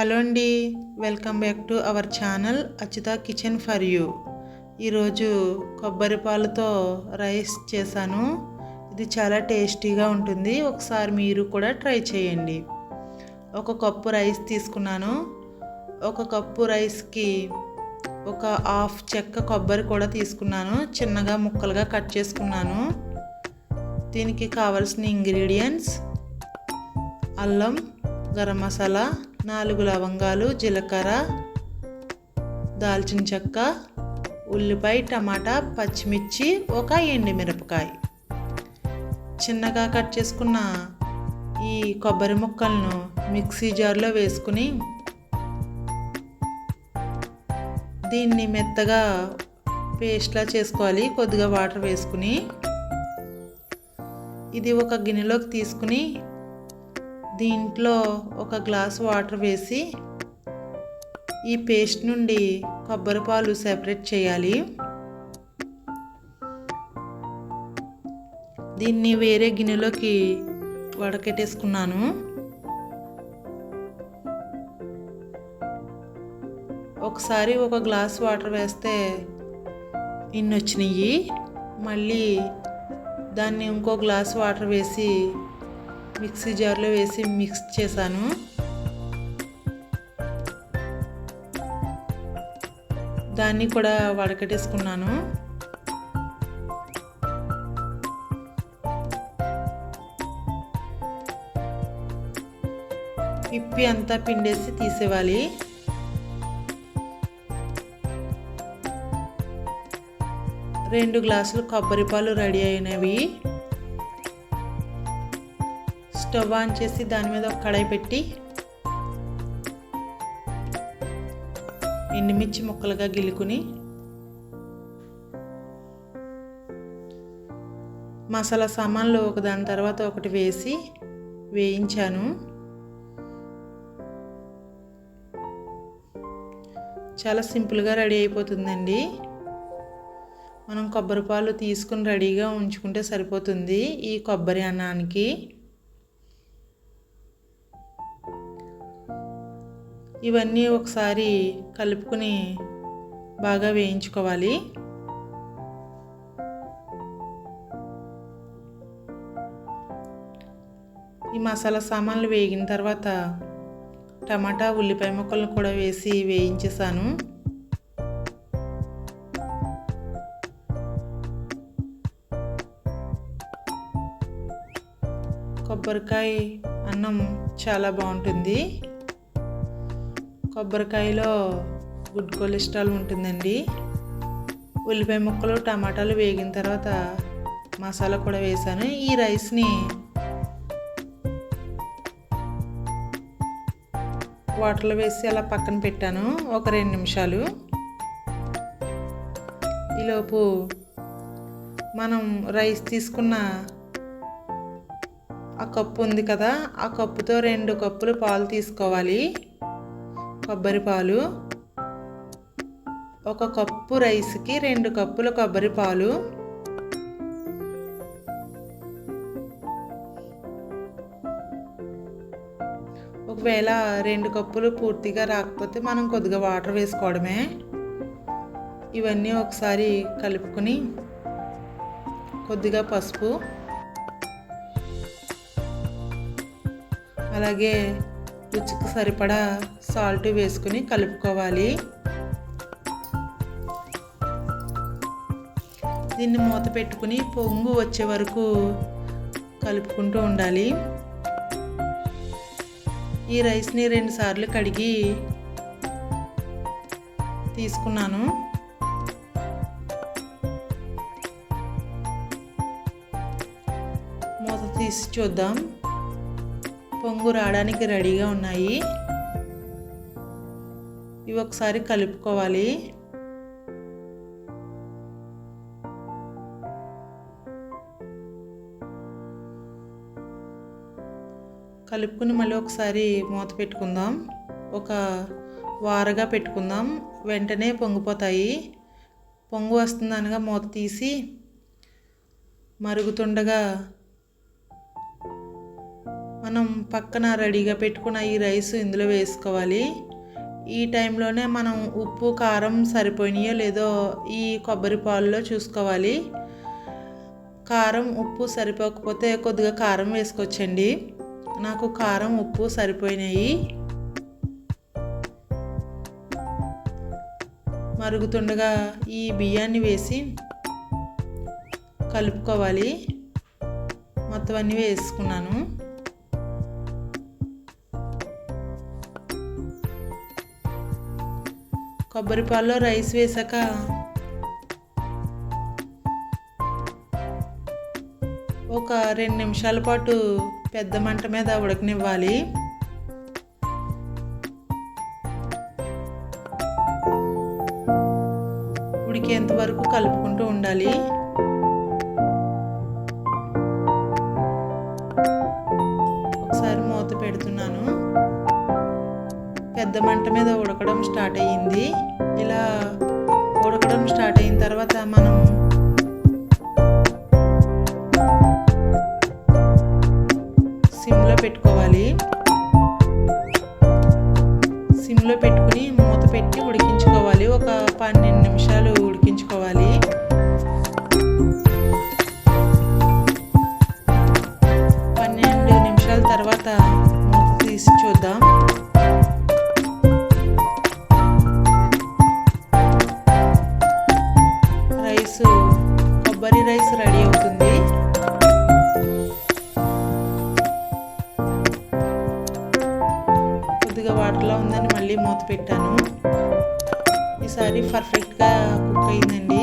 Hello అండి welcome back to our channel Achyuta kitchen for you. ఈరోజు కొబ్బరి పాలతో రైస్ చేశాను. ఇది చాలా టేస్టీగా ఉంటుంది. ఒకసారి మీరు కూడా ట్రై చేయండి. ఒక కప్పు రైస్ తీసుకున్నాను. ఒక కప్పు రైస్కి ఒక హాఫ్ చెక్క కొబ్బరి కూడా తీసుకున్నాను. చిన్నగా ముక్కలుగా కట్ చేసుకున్నాను. దీనికి కావలసిన ఇంగ్రీడియంట్స్ అల్లం గరం మసాలా నాలుగు లవంగాలు జీలకర్ర దాల్చిన చెక్క ఉల్లిపాయ టమాటా పచ్చిమిర్చి ఒక ఎండుమిరపకాయ చిన్నగా కట్ చేసుకున్న ఈ కొబ్బరి ముక్కలను మిక్సీ జార్లో వేసుకుని దీన్ని మెత్తగా పేస్ట్లా చేసుకోవాలి. కొద్దిగా వాటర్ వేసుకుని ఇది ఒక గిన్నెలోకి తీసుకుని దీంట్లో ఒక గ్లాస్ వాటర్ వేసి ఈ పేస్ట్ నుండి కొబ్బరి పాలు సెపరేట్ చేయాలి. దీన్ని వేరే గిన్నెలోకి వడకెట్టేసుకున్నాను. ఒకసారి ఒక గ్లాస్ వాటర్ వేస్తే ఇన్ని వచ్చినాయి మళ్ళీ దాన్ని ఇంకో గ్లాస్ వాటర్ వేసి మిక్సీ జార్లో వేసి మిక్స్ చేశాను. దాన్ని కూడా వడకట్టేసుకున్నాను. పిప్పి అంతా పిండేసి తీసేవాలి. రెండు గ్లాసులు కొబ్బరి పాలు రెడీ అయినవి. స్టవ్ ఆన్ చేసి దాని మీద ఒక కడాయి పెట్టి ఎండుమిర్చి ముక్కలుగా గిలుకుని మసాలా సామాన్లు ఒకదాని తర్వాత ఒకటి వేసి వేయించాను. చాలా సింపుల్గా రెడీ అయిపోతుందండి. మనం కొబ్బరి పాలు తీసుకుని రెడీగా ఉంచుకుంటే సరిపోతుంది ఈ కొబ్బరి అన్నానికి. ఇవన్నీ ఒకసారి కలుపుకొని బాగా వేయించుకోవాలి. ఈ మసాలా సామాన్లు వేగిన తర్వాత టమాటా ఉల్లిపాయ ముక్కలను కూడా వేసి వేయించేసాను. కొబ్బరికాయ అన్నం చాలా బాగుంటుంది. కొబ్బరికాయలో గుడ్ కొలెస్ట్రాల్ ఉంటుందండి. ఉల్లిపాయ ముక్కలు టమాటాలు వేగిన తర్వాత మసాలా కూడా వేసాను. ఈ రైస్ని వాటర్లో వేసి అలా పక్కన పెట్టాను. ఒక రెండు నిమిషాలు. ఈలోపు మనం రైస్ తీసుకున్న ఆ కప్పు ఉంది కదా ఆ కప్పుతో రెండు కప్పులు పాలు తీసుకోవాలి. కొబ్బరి పాలు. ఒక కప్పు రైస్కి రెండు కప్పుల కొబ్బరి పాలు. ఒకవేళ రెండు కప్పులు పూర్తిగా రాకపోతే మనం కొద్దిగా వాటర్ వేసుకోవడమే. ఇవన్నీ ఒకసారి కలుపుకొని కొద్దిగా పసుపు. అలాగే రుచికి సరిపడా సాల్ట్ వేసుకుని కలుపుకోవాలి. దీన్ని మూత పెట్టుకుని పొంగు వచ్చే వరకు కలుపుకుంటూ ఉండాలి. ఈ రైస్ని రెండు సార్లు కడిగి తీసుకున్నాను. మూత తీసి చూద్దాం. పొంగు రావడానికి రెడీగా ఉన్నాయి. ఇవి ఒకసారి కలుపుకోవాలి. కలుపుకుని మళ్ళీ ఒకసారి మూత పెట్టుకుందాం. ఒక వారగా పెట్టుకుందాం. వెంటనే పొంగిపోతాయి. పొంగు వస్తుంది అనగా మూత తీసి మరుగుతుండగా మనం పక్కన రెడీగా పెట్టుకున్న ఈ రైస్ ఇందులో వేసుకోవాలి. ఈ టైంలోనే మనం ఉప్పు కారం సరిపోయినాయో లేదో ఈ కొబ్బరి పాలలో చూసుకోవాలి. కారం ఉప్పు సరిపోకపోతే కొద్దిగా కారం వేసుకోవచ్చండి. నాకు కారం ఉప్పు సరిపోయినాయి. మరుగుతుండగా ఈ బియ్యాన్ని వేసి కలుపుకోవాలి. మొత్తం అన్నీ వేసుకున్నాను. కొబ్బరి పాల్లో రైస్ వేసాక ఒక రెండు నిమిషాల పాటు పెద్ద మంట మీద ఉడకనివ్వాలి. ఉడికేంత వరకు కలుపుకుంటూ ఉండాలి. పెద్ద మంట మీద ఉడకడం స్టార్ట్ అయ్యింది. ఇలా ఉడకడం స్టార్ట్ అయిన తర్వాత మనం కొబ్బరి రైస్ రెడీ అవుతుంది. కొద్దిగా వాటర్లో ఉందని మళ్ళీ మూత పెట్టాను. ఈసారి పర్ఫెక్ట్గా కుక్ అయిందండి.